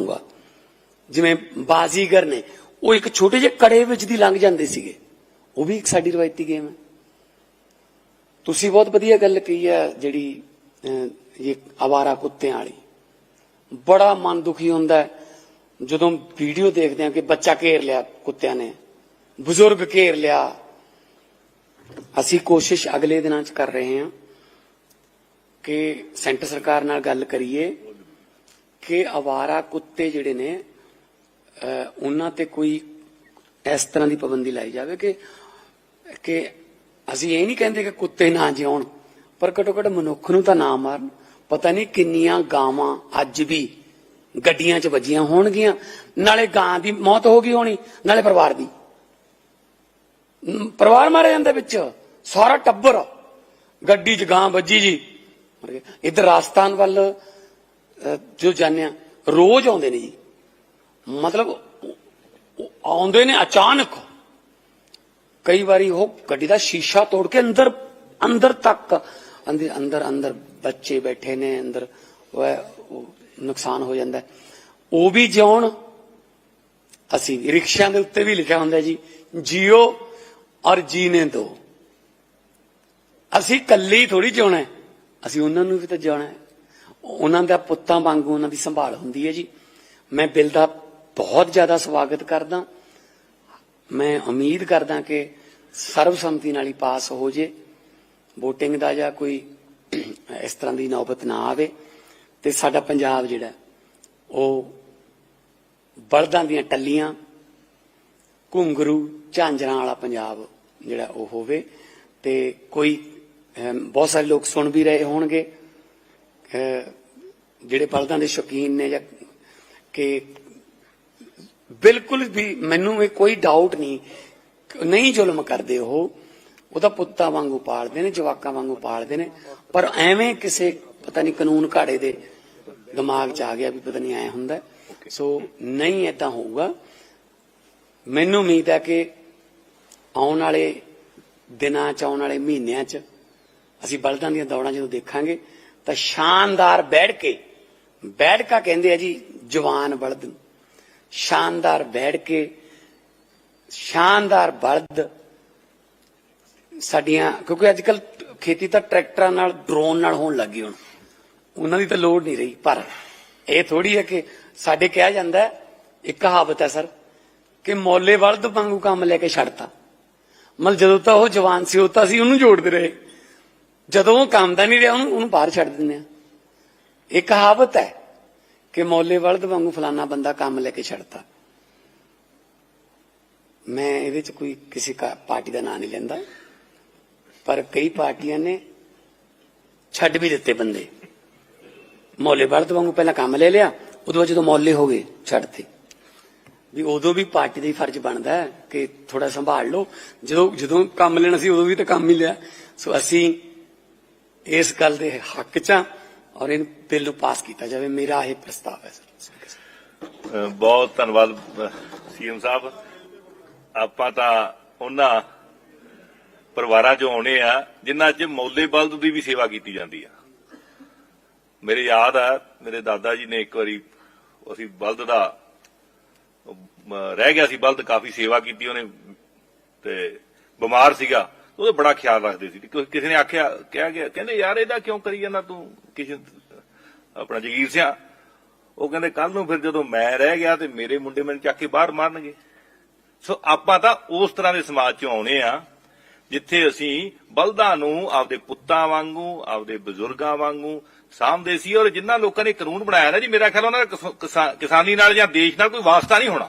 ਹੋਊਗਾ ਜਿਵੇਂ ਬਾਜ਼ੀਗਰ ਨੇ ਉਹ ਇੱਕ ਛੋਟੇ ਜਿਹੇ ਕੜੇ ਵਿੱਚ ਦੀ ਲੰਘ ਜਾਂਦੇ ਸੀਗੇ। ਉਹ ਵੀ ਇੱਕ ਸਾਡੀ ਰਵਾਇਤੀ ਗੇਮ ਹੈ। ਤੁਸੀਂ ਬਹੁਤ ਵਧੀਆ ਗੱਲ ਕਹੀ ਹੈ ਜਿਹੜੀ ਅਹ, ਇਹ ਆਵਾਰਾ ਕੁੱਤਿਆਂ ਵਾਲੀ। ਬੜਾ ਮਨ ਦੁਖੀ ਹੁੰਦਾ ਹੈ। ਜਦੋਂ ਵੀਡੀਓ ਦੇਖਦੇ ਹਾਂ ਕਿ ਬੱਚਾ ਘੇਰ ਲਿਆ ਕੁੱਤਿਆਂ ਨੇ ਬਜ਼ੁਰਗ ਘੇਰ ਲਿਆ। ਅਸੀਂ ਕੋਸ਼ਿਸ਼ ਅਗਲੇ ਦਿਨਾਂ 'ਚ ਕਰ ਰਹੇ ਹਾਂ ਕਿ ਸੈਂਟਰ ਸਰਕਾਰ ਨਾਲ ਗੱਲ ਕਰੀਏ। ਕਿ ਆਵਾਰਾ ਕੁੱਤੇ ਜਿਹੜੇ ਨੇ ਅਹ, ਉਹਨਾਂ ਤੇ ਕੋਈ ਇਸ ਤਰ੍ਹਾਂ ਦੀ ਪਾਬੰਦੀ ਲਾਈ ਜਾਵੇ ਕਿ ਕਿ ਅਸੀਂ ਇਹ ਨਹੀਂ ਕਹਿੰਦੇ ਕਿ ਕੁੱਤੇ ਨਾ ਜਿਉਣ ਪਰ ਘੱਟੋ ਘੱਟ ਮਨੁੱਖ ਨੂੰ ਤਾਂ ਨਾ ਮਾਰਨ। ਪਤਾ ਨਹੀਂ ਕਿੰਨੀਆਂ ਗਾਵਾਂ ਅੱਜ ਵੀ ਗੱਡੀਆਂ 'ਚ ਵੱਜੀਆਂ ਹੋਣਗੀਆਂ। ਨਾਲੇ ਗਾਂ ਦੀ ਮੌਤ ਹੋ ਗਈ ਹੋਣੀ ਨਾਲੇ ਪਰਿਵਾਰ ਦੀ। ਪਰਿਵਾਰ ਮਾਰਿਆ ਜਾਂਦਾ ਵਿੱਚ। ਸਾਰਾ ਟੱਬਰ। ਗੱਡੀ 'ਚ ਗਾਂ ਵੱਜੀ ਜੀ। ਇੱਧਰ ਰਾਜਸਥਾਨ ਵੱਲ ਜੋ ਜਾਣਿਆ ਰੋਜ਼ ਆਉਂਦੇ ਨੇ ਜੀ। ਮਤਲਬ ਆਉਂਦੇ ਨੇ ਅਚਾਨਕ। ਕਈ ਵਾਰੀ ਉਹ ਗੱਡੀ ਦਾ ਸ਼ੀਸ਼ਾ ਤੋੜ ਕੇ ਅੰਦਰ ਅੰਦਰ ਤੱਕ ਅੰਦਰ ਅੰਦਰ ਅੰਦਰ ਬੱਚੇ ਬੈਠੇ ਨੇ ਅੰਦਰ ਉਹ ਹੈ, ਨੁਕਸਾਨ ਹੋ ਜਾਂਦਾ। ਉਹ ਵੀ ਜਿਉਣ। ਅਸੀਂ ਰਿਕਸ਼ਿਆਂ ਦੇ ਉੱਤੇ ਵੀ ਲਿਖਿਆ ਹੁੰਦਾ ਜੀ ਜੀਓ ਔਰ ਜੀਨੇ ਦੋ। ਅਸੀਂ ਇਕੱਲੇ ਹੀ ਥੋੜੀ ਜਿਉਣਾ ਅਸੀਂ ਉਹਨਾਂ ਨੂੰ ਵੀ ਤਾਂ ਜਿਉਣਾ ਹੈ। ਉਹਨਾਂ ਦਾ ਪੁੱਤਾਂ ਵਾਂਗੂ ਉਹਨਾਂ ਦੀ ਸੰਭਾਲ ਹੁੰਦੀ ਹੈ ਜੀ। ਮੈਂ ਬਿੱਲ ਦਾ ਬਹੁਤ ਜ਼ਿਆਦਾ ਸਵਾਗਤ ਕਰਦਾ। ਮੈਂ ਉਮੀਦ ਕਰਦਾ ਕਿ ਸਰਬਸੰਮਤੀ ਨਾਲ ਹੀ ਪਾਸ ਹੋ ਜੇ। VOTING ਦਾ ਜਾਂ ਕੋਈ ਇਸ ਤਰ੍ਹਾਂ ਦੀ ਨੌਬਤ ਨਾ ਆਵੇ। ਤੇ ਸਾਡਾ ਪੰਜਾਬ ਜਿਹੜਾ, ਉਹ ਬਲਦਾਂ ਦੀਆਂ ਟੱਲੀਆਂ, ਘੁੰਗਰੂ, ਝਾਂਜਰਾਂ ਵਾਲਾ ਪੰਜਾਬ ਜਿਹੜਾ ਉਹ ਹੋਵੇ। ਤੇ ਕੋਈ ਬਹੁਤ ਸਾਰੇ ਲੋਕ ਸੁਣ ਵੀ ਰਹੇ ਹੋਣਗੇ। ਜਿਹੜੇ ਬਲਦਾਂ ਦੇ ਸ਼ੌਕੀਨ ਨੇ ਜਾਂ ਕਿ ਬਿਲਕੁਲ ਵੀ ਮੈਨੂੰ ਇਹ ਕੋਈ ਡਾਊਟ ਨਹੀਂ ਨਹੀਂ ਜ਼ੁਲਮ ਕਰਦੇ ਉਹ, ਉਹਦਾ ਪੁੱਤਾਂ ਵਾਂਗੂ ਪਾਲਦੇ ਨੇ, ਜਵਾਕਾਂ ਵਾਂਗੂ ਪਾਲਦੇ ਨੇ, ਪਰ ਐਵੇਂ ਕਿਸੇ ਪਤਾ ਨਹੀਂ ਕਾਨੂੰਨ ਘਾੜੇ ਦੇ ਦਿਮਾਗ 'ਚ ਆ ਗਿਆ ਵੀ ਪਤਾ ਨਹੀਂ ਐ ਹੁੰਦਾ ਸੋ ਨਹੀਂ ਏਦਾਂ ਹੋਊਗਾ। ਮੈਨੂੰ ਉਮੀਦ ਹੈ ਕਿ ਆਉਣ ਵਾਲੇ ਦਿਨਾਂ 'ਚ, ਆਉਣ ਵਾਲੇ ਮਹੀਨਿਆਂ 'ਚ, ਅਸੀਂ ਬਲਦਾਂ ਦੀਆਂ ਦੌੜਾਂ ਜਦੋਂ ਦੇਖਾਂਗੇ ਤਾਂ ਸ਼ਾਨਦਾਰ ਬੈਠ ਕੇ ਬੈਠਕਾ ਕਹਿੰਦੇ ਆ ਜੀ, ਜਵਾਨ ਬਲਦ ਨੂੰ। ਸ਼ਾਨਦਾਰ ਬੈਠ ਕੇ, ਸ਼ਾਨਦਾਰ ਬਲਦ ਸਾਡੀਆਂ, ਕਿਉਂਕਿ ਅੱਜ ਕੱਲ ਖੇਤੀ ਤਾਂ ਟਰੈਕਟਰਾਂ ਨਾਲ, ਡਰੋਨ ਨਾਲ ਹੋਣ ਲੱਗੀ ਹੁਣ। ਉਹਨਾਂ ਦੀ ਤਾਂ ਲੋੜ ਨਹੀਂ ਰਹੀ, ਪਰ ਇਹ ਥੋੜੀ ਹੈ ਕਿ ਸਾਡੇ ਕਿਹਾ ਜਾਂਦਾ ਇੱਕ ਕਹਾਵਤ ਹੈ ਸਰ, ਕਿ ਮੌਲੇ ਵਲਦ ਵਾਂਗੂ ਕੰਮ ਲੈ ਕੇ ਛੱਡਤਾ। ਮਤਲਬ ਜਦੋਂ ਤਾਂ ਉਹ ਜਵਾਨ ਸੀ ਉਹ ਤਾਂ ਅਸੀਂ ਉਹਨੂੰ ਜੋੜਦੇ ਰਹੇ। ਜਦੋਂ ਉਹ ਕੰਮ ਦਾ ਨਹੀਂ ਰਿਹਾ, ਉਹਨੂੰ ਉਹਨੂੰ ਬਾਹਰ ਛੱਡ ਦਿੰਦੇ ਆ। ਇਹ ਕਹਾਵਤ ਹੈ ਕਿ ਮੌਲੇ ਬਲਦ ਵਾਂਗੂ ਫਲਾਨਾ ਬੰਦਾ ਕੰਮ ਲੈ ਕੇ ਛੱਡਤਾ। ਮੈਂ ਇਹਦੇ ਚ ਕੋਈ ਕਿਸੇ ਪਾਰਟੀ ਦਾ ਨਾਂ ਨਹੀਂ ਲੈਂਦਾ, ਪਰ ਕਈ ਪਾਰਟੀਆਂ ਨੇ ਛੱਡ ਵੀ ਦਿੱਤੇ ਬੰਦੇ। ਮੌਲੇ ਬਲਦ ਵਾਂਗੂ ਪਹਿਲਾਂ ਕੰਮ ਲੈ ਲਿਆ, ਉਦੋਂ ਬਾਅਦ ਜਦੋਂ ਮੌਲੇ ਹੋ ਗਏ, ਛੱਡਤੇ। ਵੀ ਉਦੋਂ ਵੀ ਪਾਰਟੀ ਦਾ ਹੀ ਫਰਜ਼ ਬਣਦਾ ਹੈ ਕਿ ਥੋੜਾ ਸੰਭਾਲ ਲਓ। ਜਦੋਂ ਜਦੋਂ ਕੰਮ ਲੈਣਾ ਸੀ ਉਦੋਂ ਵੀ ਤਾਂ ਕੰਮ ਹੀ ਲਿਆ। ਸੋ ਅਸੀਂ ਇਸ ਗੱਲ ਦੇ ਹੱਕ 'ਚ ਹਾਂ ਔਰ ਇਹ ਬਿੱਲ ਨੂੰ ਪਾਸ ਕੀਤਾ ਜਾਵੇ। ਮੇਰਾ ਇਹ ਪ੍ਰਸਤਾਵ ਹੈ ਸਰ। ਬਹੁਤ ਧੰਨਵਾਦ ਸੀਐਮ ਸਾਹਿਬ। ਆਪਾਂ ਤਾਂ ਉਹਨਾਂ ਪਰਿਵਾਰਾਂ ਚੋਂ ਆਉਣੇ ਆ, ਜਿਨ੍ਹਾਂ 'ਚ ਮੌਲੇ ਬਲਦ ਦੀ ਵੀ ਸੇਵਾ ਕੀਤੀ ਜਾਂਦੀ ਆ। ਮੇਰੇ ਯਾਦ ਆ, ਮੇਰੇ ਦਾਦਾ ਜੀ ਨੇ ਇੱਕ ਵਾਰੀ ਅਸੀਂ ਬਲਦ ਦਾ ਰਹਿ ਗਿਆ ਸੀ, ਬਲਦ ਕਾਫੀ ਸੇਵਾ ਕੀਤੀ ਉਹਨੇ, ਤੇ ਬਿਮਾਰ ਸੀਗਾ। ਉਹਦਾ ਬੜਾ ਖਿਆਲ ਰੱਖਦੇ ਸੀ ਕਿਸੇ ਨੇ ਆਖਿਆ, ਕਿਹਾ ਗਿਆ, ਕਹਿੰਦੇ ਯਾਰ ਇਹਦਾ ਕਿਉਂ ਕਰੀ ਜਾਂਦਾ ਤੂੰ? ਕਿਸੇ ਆਪਣਾ ਜਗੀਰ ਸਿਆ। ਉਹ ਕਹਿੰਦੇ ਕੱਲ ਨੂੰ ਫਿਰ ਜਦੋਂ ਮੈਂ ਰਹਿ ਗਿਆ ਤੇ ਮੇਰੇ ਮੁੰਡੇ ਮੈਨੂੰ ਚੱਕ ਕੇ ਬਾਹਰ ਮਾਰਨਗੇ। ਸੋ ਆਪਾਂ ਤਾਂ ਉਸ ਤਰ੍ਹਾਂ ਦੇ ਸਮਾਜ ਚੋਂ ਆਉਣੇ ਆ, ਜਿੱਥੇ ਅਸੀਂ ਬਲਦਾਂ ਨੂੰ ਆਪਦੇ ਪੁੱਤਾਂ ਵਾਂਗੂ, ਆਪਦੇ ਬਜ਼ੁਰਗਾਂ ਵਾਂਗੂ ਸਾਂਭਦੇ ਸੀ ਔਰ ਜਿਨ੍ਹਾਂ ਲੋਕਾਂ ਨੇ ਕਾਨੂੰਨ ਬਣਾਇਆ ਨਾ ਜੀ, ਮੇਰਾ ਖਿਆਲ ਉਹਨਾਂ ਦਾ ਕਿਸਾਨੀ ਨਾਲ ਜਾਂ ਦੇਸ਼ ਨਾਲ ਕੋਈ ਵਾਸਤਾ ਨਹੀਂ ਹੋਣਾ।